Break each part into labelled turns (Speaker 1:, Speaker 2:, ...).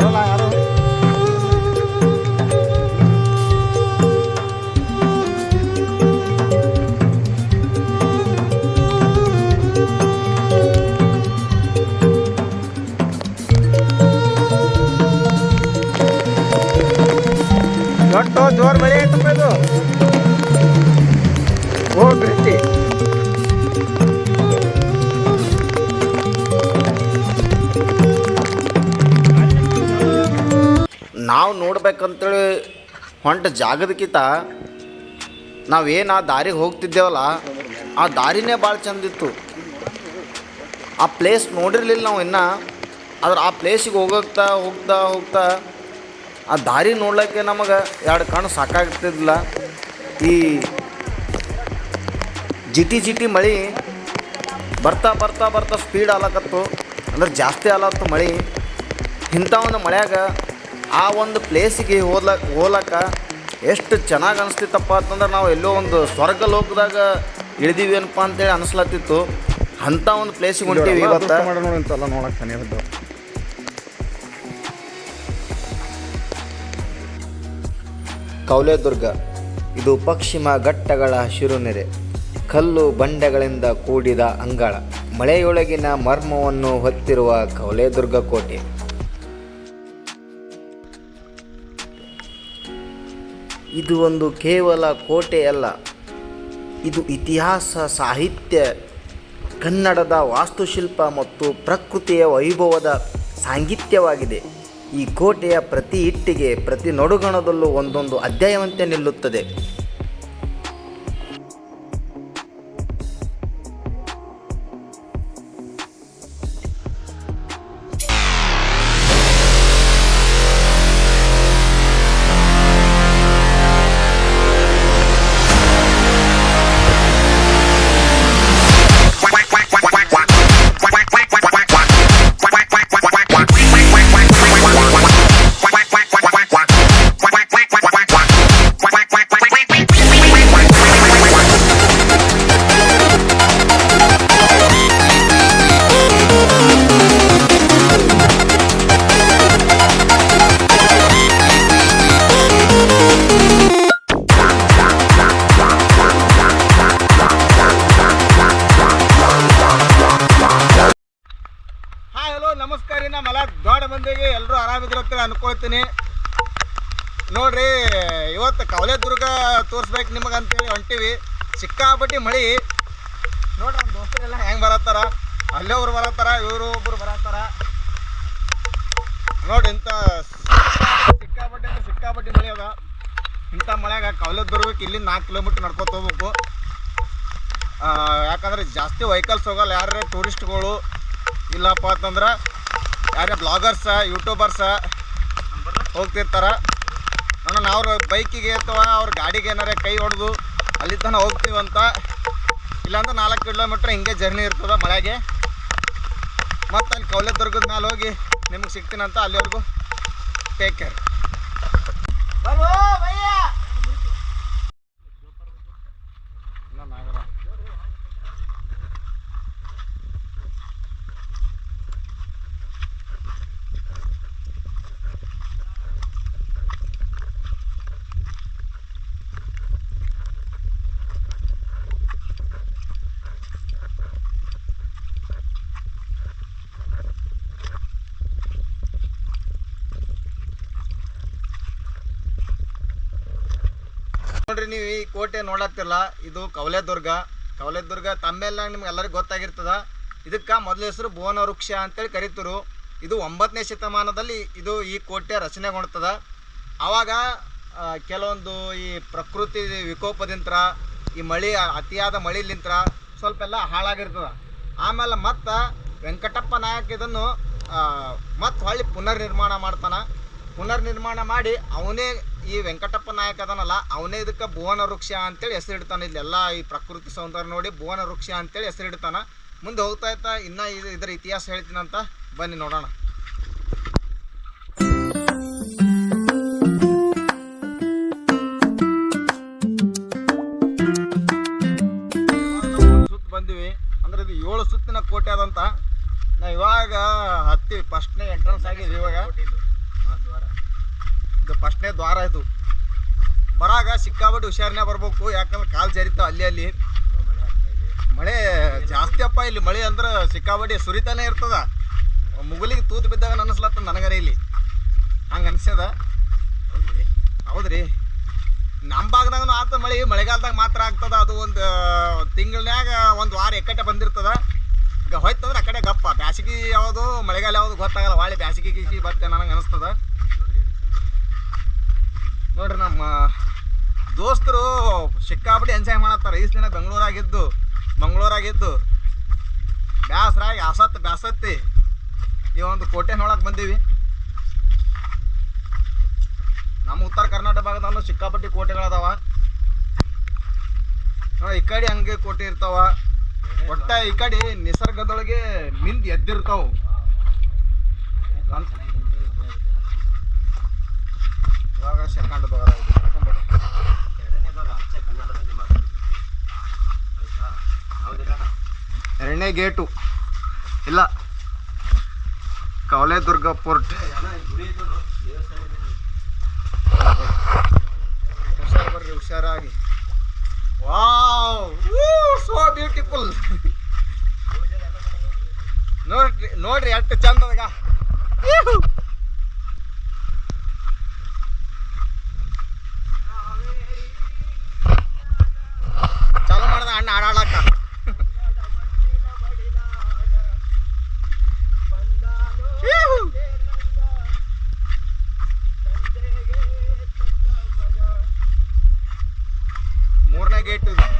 Speaker 1: Bora lá. ಹೊಂಟ ಜಾಗದಕ್ಕಿಂತ ನಾವೇನು ಆ ದಾರಿಗೆ ಹೋಗ್ತಿದ್ದೇವಲ್ಲ, ಆ ದಾರಿನೇ ಭಾಳ ಚಂದಿತ್ತು. ಆ ಪ್ಲೇಸ್ ನೋಡಿರಲಿಲ್ಲ ನಾವು ಇನ್ನು, ಆದ್ರೆ ಆ ಪ್ಲೇಸಿಗೆ ಹೋಗೋಗ್ತಾ ಹೋಗ್ತಾ ಹೋಗ್ತಾ, ಆ ದಾರಿ ನೋಡ್ಲಿಕ್ಕೆ ನಮಗೆ ಎರಡು ಕಣ್ಣು ಸಾಕಾಗ್ತಿದ್ದಿಲ್ಲ ಈ ಜಿಟಿ ಜಿಟಿ ಮಳೆ ಬರ್ತಾ ಬರ್ತಾ ಬರ್ತಾ ಸ್ಪೀಡ್ ಆಲಕತ್ತು ಅಂದ್ರೆ ಜಾಸ್ತಿ ಆಲತ್ತು ಮಳೆ. ಇಂಥ ಒಂದು ಮಳೆಯಾಗ ಆ ಒಂದು ಪ್ಲೇಸಿಗೆ ಹೋಗ್ಲಕ್ಕ ಹೋಗ್ಲಕ್ಕ ಎಷ್ಟು ಚೆನ್ನಾಗಿ ಅನಿಸ್ತಿತ್ತಪ್ಪ ಅಂತಂದ್ರೆ ನಾವು ಎಲ್ಲೋ ಒಂದು ಸ್ವರ್ಗ ಲೋಕದಾಗ ಇಳಿದೀವಿ ಏನಪ್ಪ ಅಂತೇಳಿ ಅನಿಸ್ಲತ್ತಿತ್ತು. ಅಂಥ ಒಂದು ಪ್ಲೇಸಿಗೆ ಹೊಂಟೀವಿ ಇವತ್ತು.
Speaker 2: ಮಾಡೋಣ ನೋಡಕ್ಕೆ ನೋಡಕ್ ಇದ್ದು
Speaker 3: ಕೌಲೆದುರ್ಗ ಇದು ಪಶ್ಚಿಮ ಘಟ್ಟಗಳ ಶಿರುನೆರೆ ಕಲ್ಲು ಬಂಡೆಗಳಿಂದ ಕೂಡಿದ ಅಂಗಳ ಮಳೆಯೊಳಗಿನ ಮರ್ಮವನ್ನು ಹೊತ್ತಿರುವ ಕೌಲೆದುರ್ಗ ಕೋಟೆ. ಇದು ಒಂದು ಕೇವಲ ಕೋಟೆಯಲ್ಲ ಇದು ಇತಿಹಾಸ, ಸಾಹಿತ್ಯ, ಕನ್ನಡದ ವಾಸ್ತುಶಿಲ್ಪ ಮತ್ತು ಪ್ರಕೃತಿಯ ವೈಭವದ ಸಾಂಗಿತ್ಯವಾಗಿದೆ. ಈ ಕೋಟೆಯ ಪ್ರತಿ ಇಟ್ಟಿಗೆ, ಪ್ರತಿ ನಡುಗಣದಲ್ಲೂ ಒಂದೊಂದು ಅಧ್ಯಾಯವಂತೆ ನಿಲ್ಲುತ್ತದೆ.
Speaker 1: ನೋಡ್ರಿ ಇಂಥ ಸಿಕ್ಕಾಪಟ್ಟೆ ಅಂದ್ರೆ ಸಿಕ್ಕಾಪಟ್ಟಿ ಮಳೆ ಅದ. ಇಂಥ ಮಳೆಯಾಗ ಬರ್ಬೇಕು ಇಲ್ಲಿ ನಾಲ್ಕು ಕಿಲೋಮೀಟ್ರ್ ನಡ್ಕೊತ ಹೋಗ್ಬೇಕು. ಯಾಕಂದ್ರೆ ಜಾಸ್ತಿ ವೆಹಿಕಲ್ಸ್ ಹೋಗಲ್ಲ. ಯಾರೇ ಟೂರಿಸ್ಟ್ಗಳು ಇಲ್ಲಪ್ಪ ಅಂತಂದ್ರೆ ಯಾರೇ ಬ್ಲಾಗರ್ಸ ಯೂಟ್ಯೂಬರ್ಸ ಹೋಗ್ತಿರ್ತಾರ. ನೋಡೋಣ ಅವ್ರ ಬೈಕಿಗೆ ಅಥವಾ ಅವ್ರ ಗಾಡಿಗೆ ಏನಾರ ಕೈ ಹೊಡೆದು ತನಕ ಹೋಗ್ತೀವಂತ. ಇಲ್ಲಾಂದ್ರೆ ನಾಲ್ಕು ಕಿಲೋಮೀಟ್ರ್ ಹಿಂಗೆ ಜರ್ನಿ ಇರ್ತದೆ ಮಳೆಗೆ. ಮತ್ತು ಅಲ್ಲಿ ಕೌಲದುರ್ಗದ ಮೇಲೆ ಹೋಗಿ ನಿಮ್ಗೆ ಸಿಗ್ತೀನಂತ ಅಲ್ಲಿವರೆಗೂ ಟೇಕ್ ಕೇರ್ ನೋಡ್ರಿ ನೀವು ಈ ಕೋಟೆ ನೋಡತ್ತಿಲ್ಲ ಇದು ಕವಲೆದುರ್ಗ ಕವಲೆದುರ್ಗ ತಮ್ಮೆಲ್ಲ ನಿಮ್ಗೆ ಎಲ್ಲರಿಗೂ ಗೊತ್ತಾಗಿರ್ತದ. ಇದಕ್ಕೆ ಮೊದಲ ಹೆಸರು ಭುವನ ವೃಕ್ಷ ಅಂತೇಳಿ ಕರೀತರು. ಇದು ಒಂಬತ್ತನೇ ಶತಮಾನದಲ್ಲಿ ಇದು ಈ ಕೋಟೆ ರಚನೆಗೊಳ್ತದ ಆವಾಗ ಕೆಲವೊಂದು ಈ ಪ್ರಕೃತಿ ವಿಕೋಪದಿಂದ ಈ ಮಳೆ, ಅತಿಯಾದ ಮಳಿಲಿಂತ ಸ್ವಲ್ಪ ಎಲ್ಲ ಹಾಳಾಗಿರ್ತದ. ಆಮೇಲೆ ಮತ್ತೆ ವೆಂಕಟಪ್ಪ ನಾಯಕ್ ಇದನ್ನು ಮತ್ತೆ ಹೊಳ್ಳಿ ಪುನರ್ ನಿರ್ಮಾಣ ಮಾಡ್ತಾನ. ಪುನರ್ ನಿರ್ಮಾಣ ಮಾಡಿ ಅವನೇ ಈ ವೆಂಕಟಪ್ಪ ನಾಯಕ ಅದನಲ್ಲ, ಅವನೇ ಇದಕ್ಕೆ ಭುವನ ವೃಕ್ಷ ಅಂತೇಳಿ ಹೆಸರಿಡ್ತಾನೆ. ಇಲ್ಲೆಲ್ಲ ಈ ಪ್ರಕೃತಿ ಸೌಂದರ್ಯ ನೋಡಿ ಭುವನ ವೃಕ್ಷ ಅಂತೇಳಿ ಹೆಸರಿಡ್ತಾನ. ಮುಂದೆ ಹೋಗ್ತಾ ಇರ್ತಾ ಇನ್ನೂ ಇದು ಇದರ ಇತಿಹಾಸ ಹೇಳ್ತೀನಂತ ಬನ್ನಿ ನೋಡೋಣ. ಸುತ್ತ ಬಂದಿವಿ. ಅಂದ್ರೆ ಇದು ಏಳು ಸುತ್ತಿನ ಕೋಟೆ ಅದಂತ ನಾವು ಇವಾಗ ಹತ್ತಿ ಫಸ್ಟ್ನೇ ಎಂಟ್ರೆನ್ಸ್ ಆಗಿದ್ವಿ ಇವಾಗ. ಇದು ಫಸ್ಟ್ನೇ ದ್ವಾರ ಇದು. ಬರಾಗ ಸಿಕ್ಕಾಬಿಟ್ಟು ಹುಷಾರನೇ ಬರ್ಬೇಕು. ಯಾಕಂದ್ರೆ ಕಾಲು ಜರಿತಾವ ಅಲ್ಲಿ ಅಲ್ಲಿ. ಮಳೆ ಜಾಸ್ತಿ ಅಪ್ಪ ಇಲ್ಲಿ ಮಳೆ ಅಂದ್ರೆ ಸಿಕ್ಕಾಬಡ್ಡಿ ಸುರಿತಾನೆ ಇರ್ತದ. ಮುಗುಲಿಗೆ ತೂತು ಬಿದ್ದಾಗ ನನಸ್ಲತ್ತ ನನಗರ ಇಲ್ಲಿ. ಹಂಗೆ ಅನ್ಸ್ಯದ? ಹೌದ್ರಿ. ನಮ್ಮ ಭಾಗದಾಗನು ಆತ ಮಳೆ, ಮಳೆಗಾಲದಾಗ ಮಾತ್ರ ಆಗ್ತದ. ಅದು ಒಂದು ತಿಂಗಳನ್ಯಾಗ ಒಂದು ವಾರ ಎಕ್ಕಟ್ಟೆ ಬಂದಿರ್ತದ. ಈಗ ಹೋಯ್ತಂದ್ರೆ ಆ ಕಡೆ ಗಪ್ಪ. ಬ್ಯಾಸಿಗೆ ಯಾವುದು, ಮಳೆಗಾಲ ಯಾವುದು ಗೊತ್ತಾಗಲ್ಲ. ಹೊಳ್ಳಿ ಬ್ಯಾಸಿಗೆ ಗೀಸಿ ಬರ್ತೇನೆ ನನಗೆ ಅನಿಸ್ತದ. ನೋಡ್ರಿ ನಮ್ಮ ದೋಸ್ತರು ಸಿಕ್ಕಾಪಟ್ಟಿ ಎಂಜಾಯ್ ಮಾಡತ್ತಾರ. ಈಸ್ ದಿನ ಬೆಂಗಳೂರಾಗಿದ್ದು ಮಂಗಳೂರಾಗಿದ್ದು. ಬ್ಯಾಸ್ರಾಗಿ ಆಸತ್ತು ಬ್ಯಾಸತ್ತಿ. ಈ ಒಂದು ಕೋಟೆ ನೋಡಕ್ ಬಂದೀವಿ. ನಮ್ಮ ಉತ್ತರ ಕರ್ನಾಟಕ ಭಾಗದಲ್ಲೂ ಸಿಕ್ಕಾಪಟ್ಟಿ ಕೋಟೆಗಳದಾವ. ಈ ಕಡೆ ಹಂಗೆ ಕೋಟೆ ಇರ್ತಾವ. ಒಟ್ಟ ಈ ಕಡೆ ನಿಸರ್ಗದೊಳಗೆ ಮಿಂದ್ ಎದ್ದಿರ್ತಾವ. ಕರ್ಕೊಂಬಿಡು. ಎರಡನೇ ಗೇಟು. ಇಲ್ಲ. ಕವಲೆದುರ್ಗ ಪೋರ್ಟ್. ಹುಷಾರ್ ಬರ್ರಿ ಹುಷಾರಾಗಿ. ವಾವ್! ಸೋ ಬ್ಯೂಟಿಫುಲ್ ನೋಡ್ರಿ ನೋಡ್ರಿ, ಎಷ್ಟು ಚಂದ ಮೂರನೇ ಗೇಟ್ ಇದು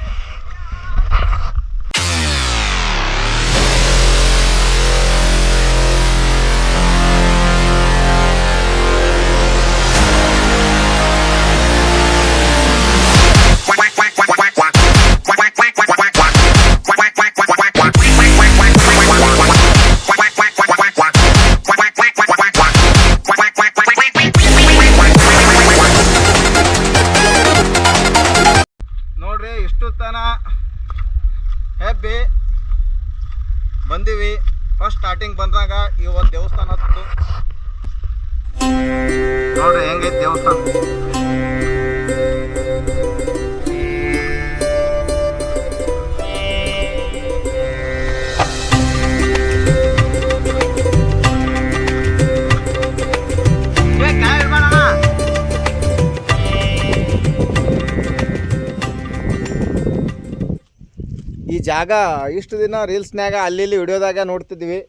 Speaker 1: ಜಾಗ ಇಷ್ಟು ದಿನ ರೀಲ್ಸ್ನಾಗ ಅಲ್ಲಿ ಇಲ್ಲಿ ವಿಡಿಯೋದಾಗ ನೋಡ್ತಿದ್ವಿ.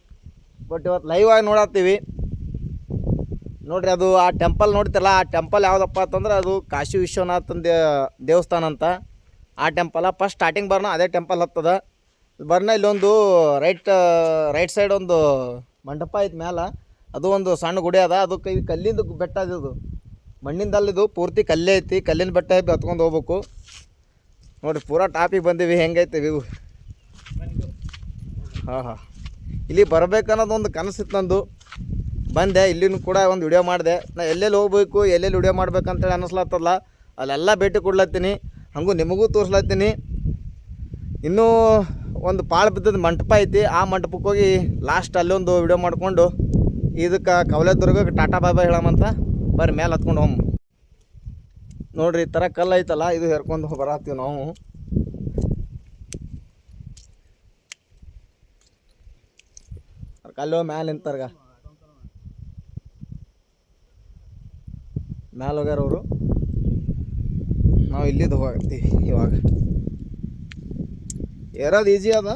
Speaker 1: ಬಟ್ ಇವತ್ತು ಲೈವ್ ಆಗಿ ನೋಡತ್ತೀವಿ. ನೋಡ್ರಿ ಅದು ಆ ಟೆಂಪಲ್ ನೋಡ್ತಿರಲ್ಲ, ಆ ಟೆಂಪಲ್ ಯಾವುದಪ್ಪ ಅಂತಂದ್ರೆ ಅದು ಕಾಶಿ ವಿಶ್ವನಾಥನ ದೇವಸ್ಥಾನ ಅಂತ. ಆ ಟೆಂಪಲ ಫಸ್ಟ್ ಸ್ಟಾರ್ಟಿಂಗ್ ಬರ್ನ ಅದೇ ಟೆಂಪಲ್ ಹತ್ತದ. ಬರ್ನ ಇಲ್ಲೊಂದು ರೈಟ್ ರೈಟ್ ಸೈಡ್ ಒಂದು ಮಂಟಪ ಐತೆ ಮ್ಯಾಲ. ಅದು ಒಂದು ಸಣ್ಣ ಗುಡಿ ಅದ. ಅದು ಕೈ ಕಲ್ಲಿಂದ ಬೆಟ್ಟ ಅದು ಮಣ್ಣಿಂದಲ್ಲಿದು ಪೂರ್ತಿ ಕಲ್ಲೇ ಐತಿ. ಕಲ್ಲಿನ ಬೆಟ್ಟ ಹತ್ಕೊಂಡು ಹೋಗ್ಬೇಕು. ನೋಡ್ರಿ ಪೂರಾ ಟಾಪಿಗೆ ಬಂದೀವಿ. ಹೆಂಗೈತೆ ವ್ಯೂ ಹಾಂ ಹಾಂ. ಇಲ್ಲಿ ಬರಬೇಕನ್ನೋದು ಒಂದು ಕನಸಿತ್ತು ನಂದು. ಬಂದೆ, ಇಲ್ಲಿನೂ ಕೂಡ ಒಂದು ವಿಡಿಯೋ ಮಾಡಿದೆ. ನಾ ಎಲ್ಲೆಲ್ಲಿ ಹೋಗ್ಬೇಕು, ಎಲ್ಲೆಲ್ಲಿ ವಿಡಿಯೋ ಮಾಡ್ಬೇಕಂತೇಳಿ ಅನ್ನಿಸ್ಲತ್ತಲ್ಲ ಅಲ್ಲೆಲ್ಲ ಭೇಟಿ ಕೊಡ್ಲತ್ತೀನಿ. ಹಂಗೂ ನಿಮಗೂ ತೋರಿಸ್ಲತ್ತೀನಿ. ಇನ್ನೂ ಒಂದು ಪಾಳು ಬಿದ್ದದ ಮಂಟಪ ಐತಿ. ಆ ಮಂಟಪಕ್ಕೆ ಹೋಗಿ ಲಾಸ್ಟ್ ಅಲ್ಲೊಂದು ವಿಡಿಯೋ ಮಾಡಿಕೊಂಡು ಇದಕ್ಕೆ ಕವಲೇದುರ್ಗಕ್ಕೆ ಟಾಟಾ ಬಾಬಾ ಹೇಳಮಂತ ಬರ್ರಿ ಮೇಲೆ ಹತ್ಕೊಂಡು ಹೋಮ್. ನೋಡ್ರಿ, ಈ ಥರ ಕಲ್ಲು ಐತಲ್ಲ, ಇದು ಹೇರ್ಕೊಂಡು ಬರತ್ತೀವಿ ನಾವು. ಕಲ್ಲು ಮ್ಯಾಲೆ ನಿಂತಾರ್ಗ. ಮ್ಯಾಲೆ ಹೋಗ್ಯಾರ ಅವರು. ನಾವು ಇಲ್ಲಿದ್ದು ಹೋಗ್ತೀವಿ ಇವಾಗ. ಏರೋದು ಈಸಿ ಅದ.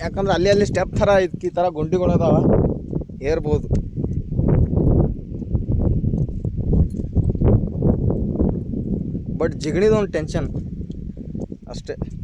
Speaker 1: ಯಾಕಂದ್ರೆ ಅಲ್ಲಿ ಅಲ್ಲಿ ಸ್ಟೆಪ್ ಥರ ಈ ಥರ ಗುಂಡಿಗಳು ಅದಾವ. ಏರ್ಬೋದು. ಬಟ್ ಜಿಗಣಿದ ಒಂದು ಟೆನ್ಷನ್ ಅಷ್ಟೇ.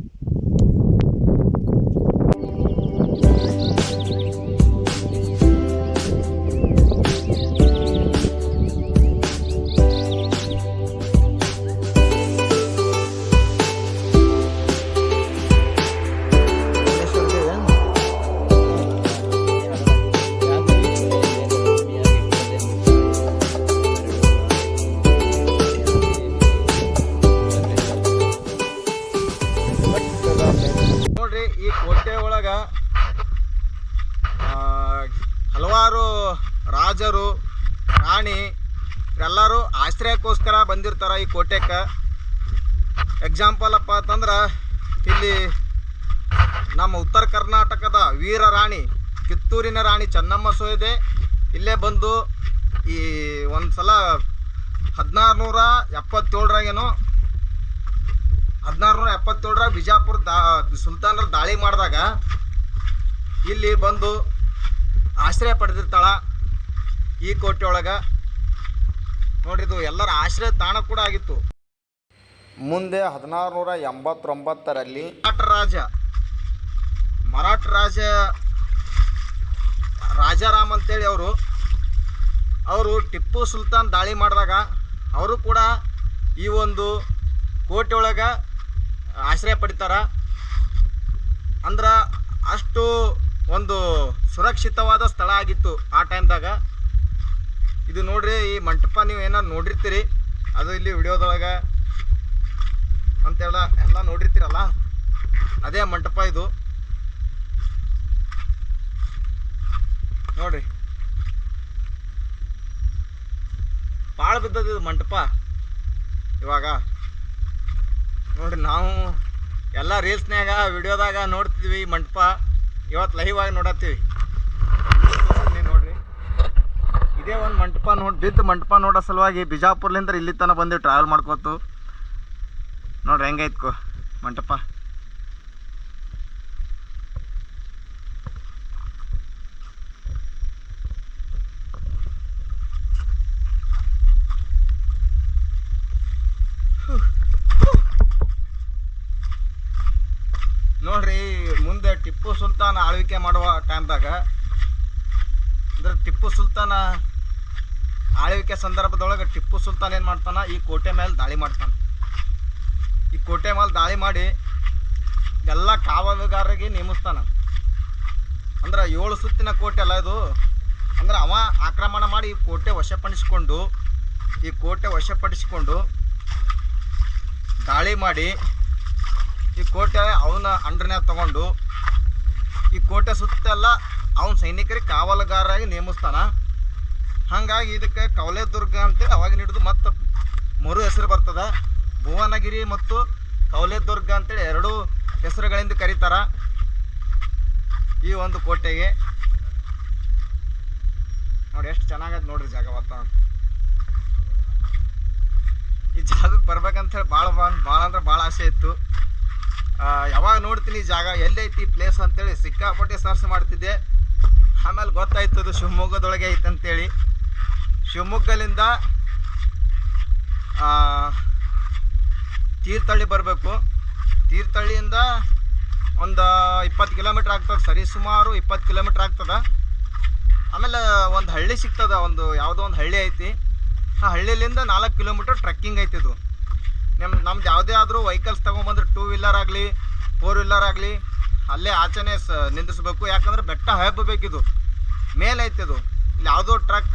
Speaker 1: ಬಂದಿರ್ತಾರ ಈ ಕೋಟೆಕ್ಕೆ ಎಕ್ಸಾಂಪಲ್ ಅಪ್ಪ ಅಂತಂದ್ರೆ ಇಲ್ಲಿ ನಮ್ಮ ಉತ್ತರ ಕರ್ನಾಟಕದ ವೀರ ರಾಣಿ ಕಿತ್ತೂರಿನ ರಾಣಿ ಚೆನ್ನಮ್ಮ ಸೋಯದೆ ಇಲ್ಲೇ ಬಂದು ಈ ಒಂದು ಸಲ ಹದಿನಾರು ನೂರ ಎಪ್ಪತ್ತೇಳರಾಗೇನೋ ಹದಿನಾರು ನೂರ ಎಪ್ಪತ್ತೇಳರಾಗ ಬಿಜಾಪುರ ದಾ ಸುಲ್ತಾನರು ದಾಳಿ ಮಾಡಿದಾಗ ಇಲ್ಲಿ ಬಂದು ಆಶ್ರಯ ಪಡೆದಿರ್ತಾಳ ಈ ಕೋಟೆ ಒಳಗೆ ನೋಡ್ರಿ ಇದು ಎಲ್ಲರ ಆಶ್ರಯ ತಾಣ ಕೂಡ ಆಗಿತ್ತು.
Speaker 3: ಮುಂದೆ ಹದಿನಾರು ನೂರ ಎಂಬತ್ತೊಂಬತ್ತರಲ್ಲಿ
Speaker 1: ಮರಾಠ ರಾಜ. ಮರಾಠ ರಾಜ ರಾಜಾರಾಮ್ ಅಂತೇಳಿ ಅವರು ಅವರು ಟಿಪ್ಪು ಸುಲ್ತಾನ್ ದಾಳಿ ಮಾಡಿದಾಗ ಅವರು ಕೂಡ ಈ ಒಂದು ಕೋಟೆ ಒಳಗೆ ಆಶ್ರಯ ಪಡಿತಾರ. ಅಂದ್ರೆ ಅಷ್ಟು ಒಂದು ಸುರಕ್ಷಿತವಾದ ಸ್ಥಳ ಆಗಿತ್ತು ಆ ಟೈಮ್ದಾಗ ಇದು ನೋಡ್ರಿ, ಈ ಮಂಟಪ ನೀವು ಏನಾರು ನೋಡಿರ್ತೀರಿ? ಅದು ಇಲ್ಲಿ ವಿಡಿಯೋದೊಳಗೆ ಅಂತೆಲ್ಲ ಎಲ್ಲ ನೋಡಿರ್ತೀರಲ್ಲ? ಅದೇ ಮಂಟಪ ಇದು. ನೋಡ್ರಿ. ಭಾಳ ಬಿದ್ದದ ಇದು ಮಂಟಪ ಇವಾಗ. ನೋಡ್ರಿ, ನಾವು ಎಲ್ಲ ರೀಲ್ಸ್ನ್ಯಾಗ, ವಿಡಿಯೋದಾಗ ನೋಡ್ತಿದ್ವಿ ಮಂಟಪ. ಇವತ್ತು ಲೈವ್ ಆಗಿ ನೋಡತ್ತೀವಿ ನೀವು ನೋಡ್ರಿ ಇದೇ ಒಂದು ಮಂಟಪ ನೋಡಿ, ಬಿದ್ದ ಮಂಟಪ ನೋಡೋ ಸಲುವಾಗಿ ಬಿಜಾಪುರ್ಲಿಂದ ಇಲ್ಲಿ ತನಕ ಬಂದು ಟ್ರಾವೆಲ್ ಮಾಡ್ಕೋತು ನೋಡ್ರಿ ಹೆಂಗೈತ್ಕೋ ಮಂಟಪ. ನೋಡ್ರಿ ಮುಂದೆ ಟಿಪ್ಪು ಸುಲ್ತಾನ್ ಆಳ್ವಿಕೆ ಮಾಡುವ ಟೈಮ್ದಾಗ ಅಂದ್ರೆ ಟಿಪ್ಪು ಸುಲ್ತಾನ ಆಳ್ವಿಕೆ ಸಂದರ್ಭದೊಳಗೆ ಟಿಪ್ಪು ಸುಲ್ತಾನ್ ಏನು ಮಾಡ್ತಾನೆ? ಈ ಕೋಟೆ ಮೇಲೆ ದಾಳಿ ಮಾಡ್ತಾನೆ. ಈ ಕೋಟೆ ಮೇಲೆ ದಾಳಿ ಮಾಡಿ ಎಲ್ಲ ಕಾವಲುಗಾರರಿಗೆ ನೇಮಿಸ್ತಾನ. ಅಂದ್ರೆ ಏಳು ಸುತ್ತಿನ ಕೋಟೆ ಅಲ್ಲ ಇದು? ಅಂದ್ರೆ ಅವ ಆಕ್ರಮಣ ಮಾಡಿ ಈ ಕೋಟೆ ವಶಪಡಿಸಿಕೊಂಡು, ಈ ಕೋಟೆ ವಶಪಡಿಸಿಕೊಂಡು ದಾಳಿ ಮಾಡಿ ಈ ಕೋಟೆ ಅವನ ಅಂಡ್ರನ್ಯಾಗ ತಗೊಂಡು, ಈ ಕೋಟೆ ಸುತ್ತೆಲ್ಲ ಅವನ ಸೈನಿಕರಿಗೆ ಕಾವಲುಗಾರರಾಗಿ ನೇಮಿಸ್ತಾನ. ಹಾಗಾಗಿ ಇದಕ್ಕೆ ಕವಲೆ ದುರ್ಗ ಅಂತೇಳಿ ಅವಾಗಿನ ಹಿಡಿದು ಮತ್ತು ಮರು ಹೆಸರು ಬರ್ತದೆ. ಭುವನಗಿರಿ ಮತ್ತು ಕವಲೆ ದುರ್ಗ ಅಂತೇಳಿ ಎರಡೂ ಹೆಸರುಗಳಿಂದ ಕರೀತಾರ ಈ ಒಂದು ಕೋಟೆಗೆ. ನೋಡಿ ಎಷ್ಟು ಚೆನ್ನಾಗದ ನೋಡ್ರಿ ಜಾಗ ವಾತಾವರಣ ಈ ಜಾಗಕ್ಕೆ ಬರ್ಬೇಕಂತ ಹೇಳಿ ಭಾಳ ಭಾಳ ಅಂದ್ರೆ ಭಾಳ ಆಸೆ ಇತ್ತು. ಯಾವಾಗ ನೋಡ್ತೀನಿ ಈ ಜಾಗ, ಎಲ್ಲೈತಿ ಪ್ಲೇಸ್ ಅಂತೇಳಿ ಸಿಕ್ಕಾಪಟ್ಟೆ ಸರ್ಚ್ ಮಾಡ್ತಿದ್ದೆ. ಆಮೇಲೆ ಗೊತ್ತಾಯ್ತು ಅದು ಶಿವಮೊಗ್ಗದೊಳಗೆ ಐತಂತೇಳಿ. ಶಿವಮೊಗ್ಗಲಿಂದ ಆ, ತೀರ್ಥಹಳ್ಳಿ ಬರಬೇಕು. ತೀರ್ಥಹಳ್ಳಿಯಿಂದ ಒಂದು ಇಪ್ಪತ್ತು ಕಿಲೋಮೀಟ್ರ್ ಆಗ್ತದೆ ಸರಿ ಸುಮಾರು ಇಪ್ಪತ್ತು ಕಿಲೋಮೀಟ್ರ್ ಆಗ್ತದೆ. ಆಮೇಲೆ ಒಂದು ಹಳ್ಳಿ ಸಿಗ್ತದೆ ಒಂದು ಯಾವುದೋ ಒಂದು ಹಳ್ಳಿ ಐತಿ. ಆ ಹಳ್ಳಿಯಿಂದ ನಾಲ್ಕು ಕಿಲೋಮೀಟ್ರ್ ಟ್ರೆಕ್ಕಿಂಗ್ ಐತಿ ಇದು. ನಮ್ಮ ನಮ್ದು ಯಾವುದೇ ಆದರೂ ವೆಹಿಕಲ್ಸ್ ತೊಗೊಂಬಂದ್ರೆ ಟೂ ವೀಲರ್ ಆಗಲಿ ಫೋರ್ ವೀಲರ್ ಆಗಲಿ ಅಲ್ಲೇ ಆಚೆನೆ ಸ ನಿಂದಿಸ್ಬೇಕು ಯಾಕಂದ್ರೆ ಬೆಟ್ಟ ಹಬ್ಬಬೇಕಿದು. ಮೇಲೆ ಐತಿ ಅದು ಇಲ್ಲಿ ಯಾವುದೋ ಟ್ರಕ್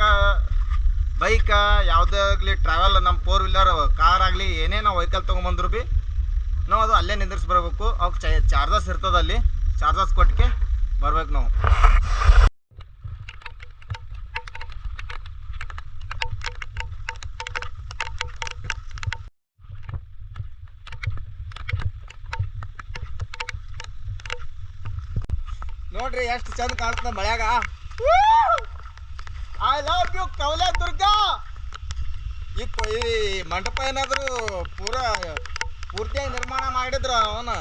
Speaker 1: ಬೈಕ ಯಾವುದೇ ಆಗಲಿ ಟ್ರಾವೆಲ್ ನಮ್ಮ ಫೋರ್ ವೀಲರ್ ಕಾರ್ ಆಗಲಿ ಏನೇ ನಾವು ವೆಹಿಕಲ್ ತೊಗೊಂಬಂದ್ರು ಬಿ ನಾವು ಅದು ಅಲ್ಲೇ ನಿಂದಿರ್ಸಿ ಬರಬೇಕು ಅವಕ್ಕೆ ಚ ಚಾರ್ಜಸ್ ಇರ್ತದೆ ಅಲ್ಲಿ. ಚಾರ್ಜಸ್ ಕೊಟ್ಟಿಗೆ ಬರ್ಬೇಕು ನಾವು. ನೋಡ್ರಿ, ಎಷ್ಟು ಚಂದ ಕಾಣ್ತದೆ ಮಳ್ಯಾಗ ಐ ಲವ್ ಯು ಕವಲೆ ದುರ್ಗಾ! ಈ ಈ ಮಂಟಪ ಏನಾದರೂ ಪೂರ ಪೂರ್ತಿಯಾಗಿ ನಿರ್ಮಾಣ ಮಾಡಿದ್ರ ಅವನ?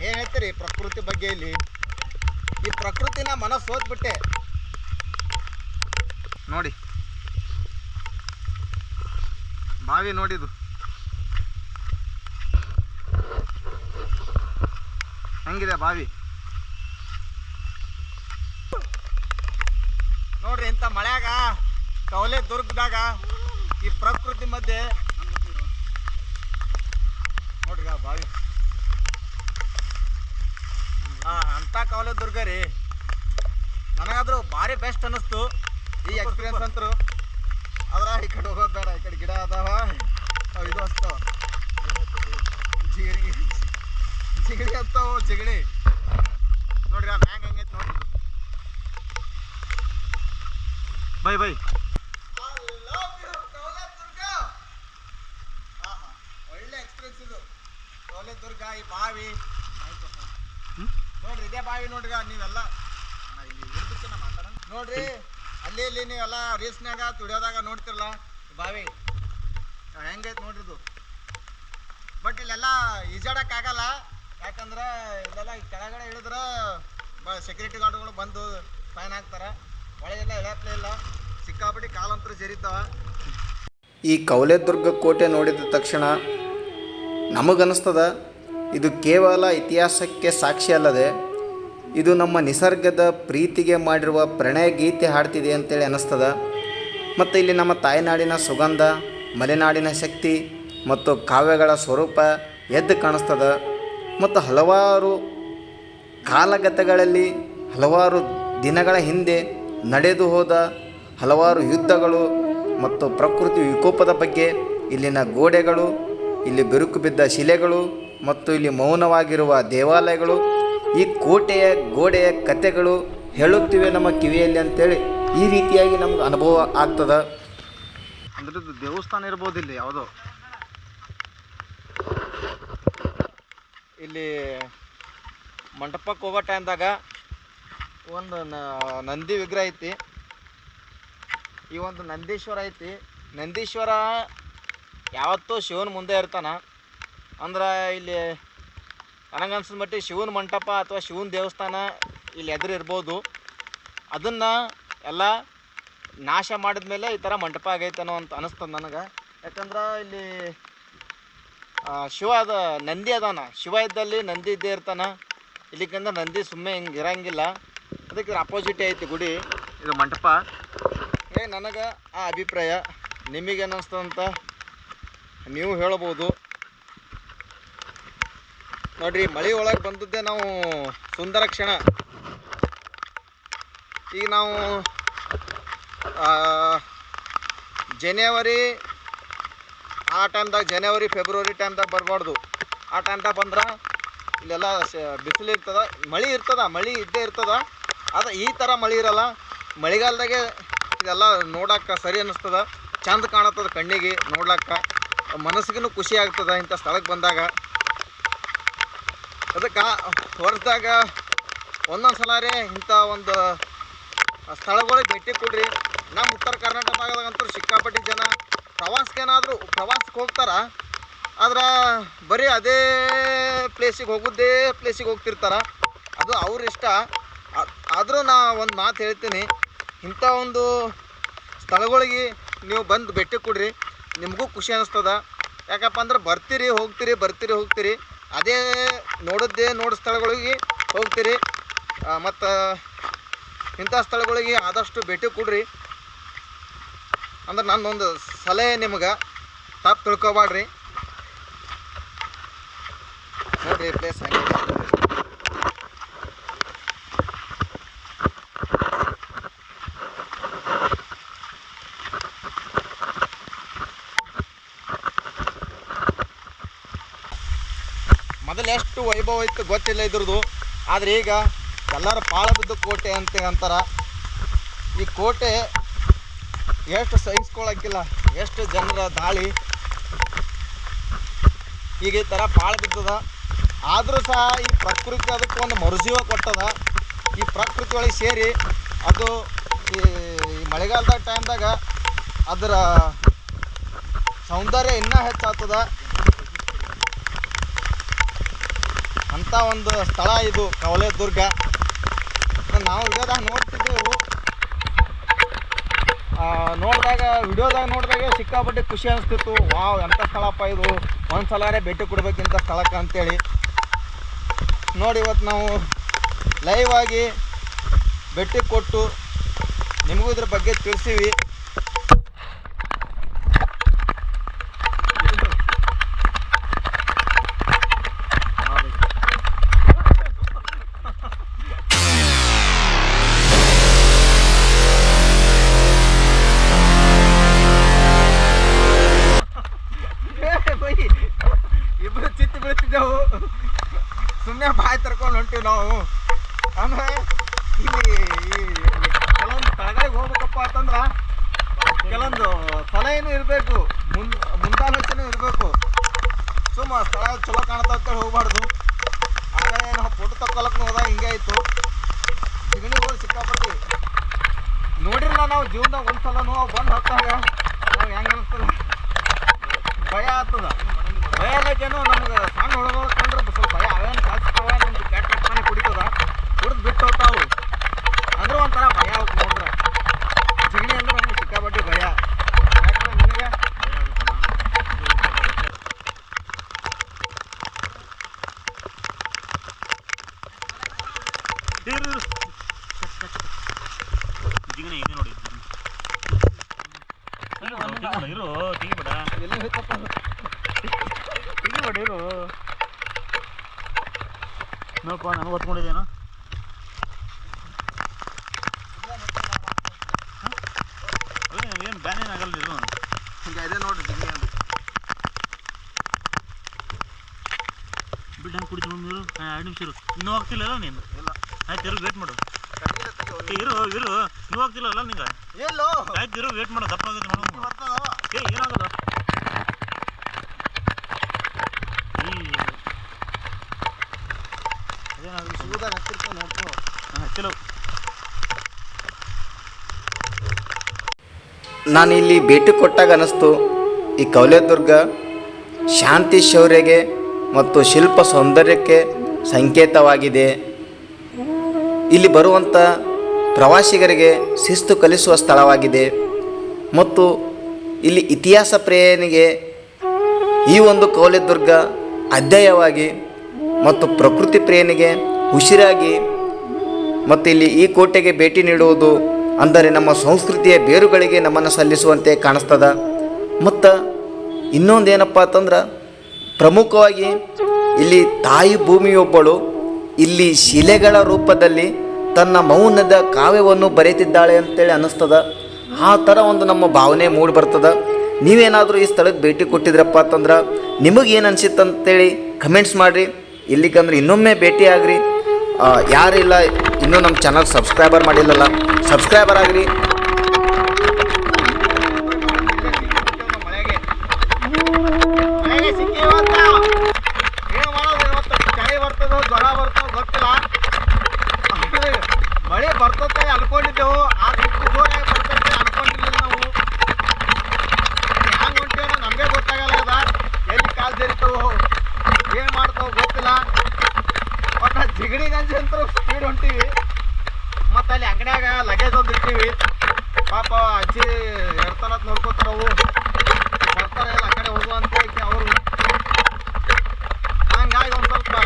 Speaker 1: ಏನು ಹೇಳ್ತೀರಿ ಪ್ರಕೃತಿ ಬಗ್ಗೆ ಇಲ್ಲಿ? ಈ ಪ್ರಕೃತಿನ ಮನಸ್ಸು ಓದ್ಬಿಟ್ಟೆ ನೋಡಿ. ಬಾವಿ ನೋಡಿದು ಹೆಂಗಿದೆ ಬಾವಿ ನೋಡ್ರಿ ಇಂಥ ಮಳ್ಯಾಗ ಕವಲೆ ದುರ್ಗದಾಗ ಈ ಪ್ರಕೃತಿ ಮಧ್ಯೆ ನೋಡ್ರಿ ಬಾವಿ. ಹಾ ಅಂತ ಕವಲೆ ದುರ್ಗ ರೀ. ನನಗಾದ್ರೂ ಭಾರಿ ಬೆಸ್ಟ್ ಅನ್ನಿಸ್ತು. ಈ ಎಕ್ಸ್ಪೀರಿಯನ್ಸ್ ಅಂತರು ಆದ್ರೆ ಈ ಕಡೆ ಹೋಗೋದು ಬೇಡ ಈ ಕಡೆ ಗಿಡ ಅದಾವ. ಅವ್ ಇದು ಜಿಗಡಿ ಜಿಗಡಿ ಹತ್ತಾವು ಜಿಗಡಿ ನೋಡ್ರಿ ಮ್ಯಾಂಗ್ ಬೈ ಬೈ ಒಳ್ಳೆ ಎಕ್ಸ್ಪೀರಿಯನ್ಸ್ ಇದು. ಸೌಲದುರ್ಗ ಈ ಬಾವಿ. ನೋಡ್ರಿ ಇದೇ ಬಾವಿ ನೋಡ್ರಿ ನೀವೆಲ್ಲ. ನೋಡ್ರಿ ಅಲ್ಲಿ ಇಲ್ಲಿ ನೀವೆಲ್ಲ ರೀಲ್ಸ್ನಾಗ ತುಡಿಯೋದಾಗ ನೋಡ್ತಿರಲ್ಲ ಬಾವಿ. ಹೆಂಗೈತೆ ನೋಡ್ರಿ ಇದು. ಬಟ್ ಇಲ್ಲೆಲ್ಲ ಈಜಾಡಕ್ಕಾಗಲ್ಲ ಯಾಕಂದ್ರೆ ಇಲ್ಲೆಲ್ಲ ಕೆಳಗಡೆ ಇಳಿದ್ರೆ ಬ ಸೆಕ್ಯೂರಿಟಿ ಗಾರ್ಡ್ಗಳು ಬಂದು ಫೈನ್ ಆಗ್ತಾರೆ. ಇಳಿಯಪ್ಲೇ ಇಲ್ಲ. ಸಿಕ್ಕಾಪಟ್ಟಿ ಕಾಲಂತರ ಜರಿತಾವ
Speaker 3: ಈ ಕವಲೆದುರ್ಗ ಕೋಟೆ ನೋಡಿದ ತಕ್ಷಣ ನಮಗನಿಸ್ತದ, ಇದು ಕೇವಲ ಇತಿಹಾಸಕ್ಕೆ ಸಾಕ್ಷಿ ಅಲ್ಲದೆ, ಇದು ನಮ್ಮ ನಿಸರ್ಗದ ಪ್ರೀತಿಗೆ ಮಾಡಿರುವ ಪ್ರಣಯ ಗೀತೆ ಹಾಡ್ತಿದೆ ಅಂತೇಳಿ ಅನ್ನಿಸ್ತದ ಮತ್ತು ಇಲ್ಲಿ ನಮ್ಮ ತಾಯ್ನಾಡಿನ ಸುಗಂಧ, ಮಲೆನಾಡಿನ ಶಕ್ತಿ ಮತ್ತು ಕಾವ್ಯಗಳ ಸ್ವರೂಪ ಎದ್ದು ಕಾಣಿಸ್ತದ. ಮತ್ತು ಹಲವಾರು ಕಾಲಗತಗಳಲ್ಲಿ ಹಲವಾರು ದಿನಗಳ ಹಿಂದೆ ನಡೆದು ಹೋದ ಹಲವಾರು ಯುದ್ಧಗಳು ಮತ್ತು ಪ್ರಕೃತಿ ವಿಕೋಪದ ಬಗ್ಗೆ ಇಲ್ಲಿನ ಗೋಡೆಗಳು, ಇಲ್ಲಿ ಬಿರುಕು ಬಿದ್ದ ಶಿಲೆಗಳು ಮತ್ತು ಇಲ್ಲಿ ಮೌನವಾಗಿರುವ ದೇವಾಲಯಗಳು, ಈ ಕೋಟೆಯ ಗೋಡೆಯ ಕತೆಗಳು ಹೇಳುತ್ತಿವೆ ನಮ್ಮ ಕಿವಿಯಲ್ಲಿ ಅಂತೇಳಿ ಈ ರೀತಿಯಾಗಿ ನಮ್ಗೆ ಅನುಭವ ಆಗ್ತದೆ.
Speaker 1: ಅಂದ್ರೆ ದೇವಸ್ಥಾನ ಇರ್ಬೋದು ಇಲ್ಲಿ ಯಾವುದೋ? ಇಲ್ಲಿ ಮಂಟಪಕ್ಕೆ ಹೋಗೋ ಟೈಮ್ದಾಗ ಒಂದು ನಂದಿ ವಿಗ್ರಹ ಐತಿ. ಈ ಒಂದು ನಂದೀಶ್ವರ ಐತಿ. ನಂದೀಶ್ವರ ಯಾವತ್ತೂ ಶಿವನ ಮುಂದೆ ಇರ್ತಾನ. ಅಂದ್ರೆ ಇಲ್ಲಿ ನನಗನ್ಸಿದ ಮಟ್ಟಿಗೆ ಶಿವನ ಮಂಟಪ ಅಥವಾ ಶಿವನ ದೇವಸ್ಥಾನ ಇಲ್ಲಿ ಎದುರಿರ್ಬೋದು ಅದನ್ನು ಎಲ್ಲ ನಾಶ ಮಾಡಿದ್ಮೇಲೆ ಈ ಥರ ಮಂಟಪ ಆಗೈತನೋ ಅಂತ ಅನಿಸ್ತದೆ ನನಗೆ. ಯಾಕಂದ್ರೆ ಇಲ್ಲಿ ಶಿವ ಅದ, ನಂದಿ ಅದಾನ. ಶಿವ ಇದ್ದಲ್ಲಿ ನಂದಿ ಇದ್ದೇ ಇರ್ತಾನ. ಇಲ್ಲಿಕಂದ್ರೆ ನಂದಿ ಸುಮ್ಮನೆ ಹಿಂಗೆ ಇರಂಗಿಲ್ಲ. ಅದಕ್ಕೆ ಅಪೋಸಿಟ್ ಐತಿ ಗುಡಿ. ಇದು ಮಂಟಪ. ಏ ನನಗೆ ಆ ಅಭಿಪ್ರಾಯ ನಿಮಗೆ ಅಂತ ನೀವು ಹೇಳ್ಬೋದು. ನೋಡ್ರಿ ಮಳೆ ಒಳಗೆ ಬಂದದ್ದೇ ನಾವು ಸುಂದರ ಕ್ಷಣ. ಈಗ ನಾವು ಜನವರಿ ಆ ಟೈಮ್ದಾಗ ಜನವರಿ ಫೆಬ್ರವರಿ ಟೈಮ್ದಾಗ ಬರಬಾರ್ದು. ಆ ಟೈಮ್ದಾಗ ಬಂದ್ರೆ ಇಲ್ಲೆಲ್ಲ ಬಿಸಿಲು ಇರ್ತದ ಮಳೆ ಇರ್ತದ ಮಳೆ ಇದ್ದೇ ಇರ್ತದ. ಅದು ಈ ಥರ ಮಳೆ ಇರಲ್ಲ. ಮಳೆಗಾಲದಾಗೆ ಇದೆಲ್ಲ ನೋಡಕ್ಕೆ ಸರಿ ಅನ್ನಿಸ್ತದ. ಚಂದ ಕಾಣತ್ತದ ಕಣ್ಣಿಗೆ ನೋಡ್ಲಕ್ಕ ಮನಸ್ಸಿಗೂ ಖುಷಿ ಆಗ್ತದೆ ಇಂಥ ಸ್ಥಳಕ್ಕೆ ಬಂದಾಗ. ಅದಕ್ಕೆ ಹೊರದಾಗ ಒಂದೊಂದು ಸಲ ರೀ ಇಂಥ ಒಂದು ಸ್ಥಳಗಳಿಗೆ ಭೇಟಿ ಕೊಡ್ರಿ. ನಮ್ಮ ಉತ್ತರ ಕರ್ನಾಟಕದಾಗಂತೂ ಸಿಕ್ಕಾಪಟ್ಟಿ ಜನ ಪ್ರವಾಸಕ್ಕೇನಾದರೂ ಪ್ರವಾಸಕ್ಕೆ ಹೋಗ್ತಾರ. ಆದ್ರೆ ಬರೀ ಅದೇ ಪ್ಲೇಸಿಗೆ ಹೋಗೋದೇ ಪ್ಲೇಸಿಗೆ ಹೋಗ್ತಿರ್ತಾರ. ಅದು ಅವ್ರ ಇಷ್ಟ. ಆದರೂ ನಾ ಒಂದು ಮಾತು ಹೇಳ್ತೀನಿ. ಇಂಥ ಒಂದು ಸ್ಥಳಗಳಿಗೆ ನೀವು ಬಂದು ಭೇಟಿ ಕೊಡ್ರಿ. ನಿಮಗೂ ಖುಷಿ ಅನ್ನಿಸ್ತದ ಯಾಕಪ್ಪ ಅಂದ್ರೆ ಬರ್ತೀರಿ, ಹೋಗ್ತೀರಿ ಬರ್ತೀರಿ, ಹೋಗ್ತೀರಿ. ಅದೇ ನೋಡೋದೇ ನೋಡ ಸ್ಥಳಗಳಿಗೆ ಹೋಗ್ತೀರಿ. ಮತ್ತು ಇಂಥ ಸ್ಥಳಗಳಿಗೆ ಆದಷ್ಟು ಭೇಟಿ ಕೊಡ್ರಿ. ಅಂದ್ರೆ ನನ್ನೊಂದು ಸಲಹೆ ನಿಮ್ಗೆ. ತಪ್ಪು ತಿಳ್ಕೊಬಾಡ್ರಿ ನೋಡ್ರಿ ಪ್ಲೇಸ್ ಹಂಗೆ ಮೊದಲು ಎಷ್ಟು ವೈಭವ ಇತ್ತು, ಗೊತ್ತಿಲ್ಲ ಇದ್ರದ್ದು. ಆದರೆ ಈಗ ಎಲ್ಲರೂ ಪಾಳ ಬಿದ್ದು ಕೋಟೆ ಅಂತ ಅಂತಾರ. ಈ ಕೋಟೆ ಎಷ್ಟು ಸಹಿಸ್ಕೊಳಕ್ಕಿಲ್ಲ ಎಷ್ಟು ಜನರ ದಾಳಿ. ಈಗ ಈ ಥರ ಪಾಳ ಬಿದ್ದದ. ಆದರೂ ಸಹ ಈ ಪ್ರಕೃತಿ ಅದಕ್ಕೆ ಒಂದು ಮರುಜೀವ ಕೊಟ್ಟದ. ಈ ಪ್ರಕೃತಿ ಒಳಗೆ ಸೇರಿ ಅದು ಈ ಮಳೆಗಾಲದ ಟೈಮ್ದಾಗ ಅದರ ಸೌಂದರ್ಯ ಇನ್ನೂ ಹೆಚ್ಚಾಗ್ತದ. ಅಂಥ ಒಂದು ಸ್ಥಳ ಇದು ಕವಲೆ ದುರ್ಗ. ನಾವು ವಿಡಿಯೋದಾಗ ನೋಡ್ತಿದ್ದೆವು. ನೋಡಿದಾಗ, ವಿಡಿಯೋದಾಗ ನೋಡಿದಾಗ ಸಿಕ್ಕಾಪಟ್ಟೆ ಖುಷಿ ಅನಿಸ್ತಿತ್ತು. ವಾವ್ ಎಂಥ ಸ್ಥಳಪ್ಪ ಇದು. ಒಂದು ಸಲರೇ ಭೇಟಿ ಕೊಡ್ಬೇಕಿಂತ ಸ್ಥಳಕ್ಕೆ ಅಂತೇಳಿ. ನೋಡಿ ಇವತ್ತು ನಾವು ಲೈವ್ ಆಗಿ ಭೇಟಿ ಕೊಟ್ಟು ನಿಮಗೂ ಇದ್ರ ಬಗ್ಗೆ ತಿಳಿಸೀವಿ.
Speaker 2: oh. oh. ಹೊತ್ಕೊಂಡಿದ್ದೇನು. ಏನು ಬ್ಯಾನ್ ಏನಾಗಲ್ಲ ಇರು
Speaker 1: ಹಿಂಗೆ ಇದೆ ನೋಡ್ರಿ ಜಿಗಣಿ ಅಂತ.
Speaker 2: ಬಿಟ್ಟು ಹಂಗೆ ಕುಡಿತು ನೀರು. ಎರಡು ನಿಮಿಷ ಇರು. ಇನ್ನೂ ಹೋಗ್ತಿಲ್ಲ ನೀನು?
Speaker 1: ಇಲ್ಲ.
Speaker 2: ಆಯ್ತು ಇರು ವೇಟ್ ಮಾಡು. ಇರು ಇರು. ನೀವು ಹೋಗ್ತಿಲ್ಲಲ್ಲ ನಿಂಗೆ?
Speaker 1: ಎಲ್ಲೋ
Speaker 2: ಆಯ್ತು ಇರು ವೇಟ್ ಮಾಡು. ದಪ್ಪ ಆಗುತ್ತೆ ಏ ಏನಾಗಲ್ಲ ಈ ಅದೇನಾಗಲ್ಲ
Speaker 1: ಶಿವದಾಗ ಹತ್ತಿರ್ತಾವ ನೋಡ್ಕೋ
Speaker 2: ಹಾಂ
Speaker 3: ನಾನು ಇಲ್ಲಿ ಭೇಟಿ ಕೊಟ್ಟಾಗ ಅನ್ನಿಸ್ತು ಈ ಕೌಲೇದುರ್ಗ ಶಾಂತಿ ಶೌರ್ಯಗೆ ಮತ್ತು ಶಿಲ್ಪ ಸೌಂದರ್ಯಕ್ಕೆ ಸಂಕೇತವಾಗಿದೆ. ಇಲ್ಲಿ ಬರುವಂಥ ಪ್ರವಾಸಿಗರಿಗೆ ಶಿಸ್ತು ಕಲಿಸುವ ಸ್ಥಳವಾಗಿದೆ. ಮತ್ತು ಇಲ್ಲಿ ಇತಿಹಾಸ ಪ್ರೇಯನಿಗೆ ಈ ಒಂದು ಕೌಲೇದುರ್ಗ ಅಧ್ಯಾಯವಾಗಿ ಮತ್ತು ಪ್ರಕೃತಿ ಪ್ರೇಯನಿಗೆ ಉಸಿರಾಗಿ ಮತ್ತು ಇಲ್ಲಿ ಈ ಕೋಟೆಗೆ ಭೇಟಿ ನೀಡುವುದು ಅಂದರೆ ನಮ್ಮ ಸಂಸ್ಕೃತಿಯ ಬೇರುಗಳಿಗೆ ನಮ್ಮನ್ನು ಸಲ್ಲಿಸುವಂತೆ ಕಾಣಿಸ್ತದ. ಮತ್ತು ಇನ್ನೊಂದೇನಪ್ಪ ಅಂತಂದ್ರೆ ಪ್ರಮುಖವಾಗಿ ಇಲ್ಲಿ ತಾಯಿ ಭೂಮಿಯೊಬ್ಬಳು ಇಲ್ಲಿ ಶಿಲೆಗಳ ರೂಪದಲ್ಲಿ ತನ್ನ ಮೌನದ ಕಾವ್ಯವನ್ನು ಬರೆಯುತ್ತಿದ್ದಾಳೆ ಅಂತೇಳಿ ಅನ್ನಿಸ್ತದ. ಆ ಥರ ಒಂದು ನಮ್ಮ ಭಾವನೆ ಮೂಡಿ ಬರ್ತದೆ. ನೀವೇನಾದರೂ ಈ ಸ್ಥಳಕ್ಕೆ ಭೇಟಿ ಕೊಟ್ಟಿದ್ರಪ್ಪ ಅಂತಂದ್ರೆ ನಿಮಗೇನು ಅನಿಸಿತ್ತಂತೇಳಿ ಕಮೆಂಟ್ಸ್ ಮಾಡಿರಿ. ಇಲ್ಲಿಗಂದ್ರೆ ಇನ್ನೊಮ್ಮೆ ಭೇಟಿ ಆಗ್ರಿ ಯಾರಿಲ್ಲ ಇನ್ನೂ ನಮ್ಮ ಚಾನಲ್ ಸಬ್ಸ್ಕ್ರೈಬರ್ ಮಾಡಿಲ್ಲಲ್ಲ ಸಬ್ಸ್ಕ್ರೈಬರ್ ಆಗ್ರಿ.
Speaker 1: ಬರ್ತದೋ ಬರ್ತದೋ ಮಳೆ ಬರ್ತತೆ ಅನ್ಕೊಂಡಿದ್ದೆವು ಆದ್ರೆ ಇಷ್ಟು ಜೋರಾಗಿ ಬರ್ತೈತೆ ಅನ್ಕೊಂಡಿರ್ಲಿಲ್ಲ ನಾವು ಹ್ಯಾಂಗ ಹೊಂಟೇನೋ ನಮಗೆ ಗೊತ್ತಾಗಲ್ಲ ಅದ ಎಲ್ಲಿ ಕಾಲ್ ಜರಿತಾವು ಏನು ಮಾಡ್ತಾವ ಗೊತ್ತಿಲ್ಲ ಒಟ್ಟ ಜಿಗಣಿ ಗಂಜಿ ಅಂತೂ ಸ್ಪೀಡ್ ಹೊಂಟೀವಿ ಮತ್ತೆ ಅಲ್ಲಿ ಅಂಗಡ್ಯಾಗ ಲಗೇಜ್ ಒಂದು ಇರ್ತೀವಿ ಪಾಪ ಅಜ್ಜಿ ಎಡ್ತಾನತ್ ನೋಡ್ಕೋತಾರ ಅವು ಬರ್ತಾರೆ ಎಲ್ಲ ಆ ಕಡೆ ಹೋಗುವ ಅಂತ ಹೇಳಿ ಅವರು ಹಂಗಾಗಿ ಒಂದು ಸ್ವಲ್ಪ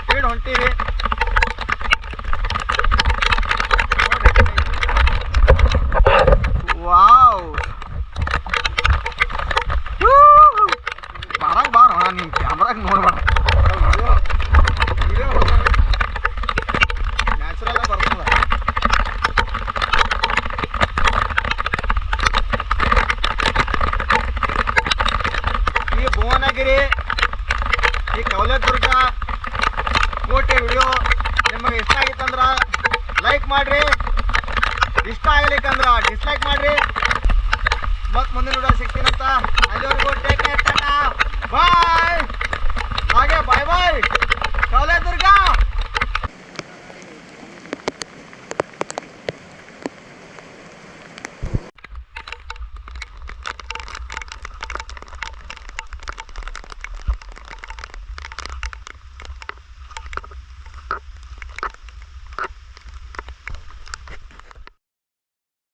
Speaker 1: ಸ್ಪೀಡ್ ಹೊಂಟೀವಿ ವಾವ್ ಬರಂಗ್ ಬಾರ ನೀನು ಕ್ಯಾಮ್ರಾಗ ನೋಡ್ಬೇಡ ನ್ಯಾಚುರಲ್ ಬರ್ತದ ಈ ಭುವನಗಿರಿ ಈ ಕವಲದುರ್ಗ ಕೋಟೆ ವಿಡಿಯೋ ನಿಮಗೆ ಇಷ್ಟ ಆಗಿತ್ತಂದ್ರ ಲೈಕ್ ಮಾಡ್ರಿ. ಇಷ್ಟ ಆಗ್ಲಿಕ್ಕಂದ್ರ ಡಿಸ್ಲೈಕ್ ಮಾಡ್ರಿ.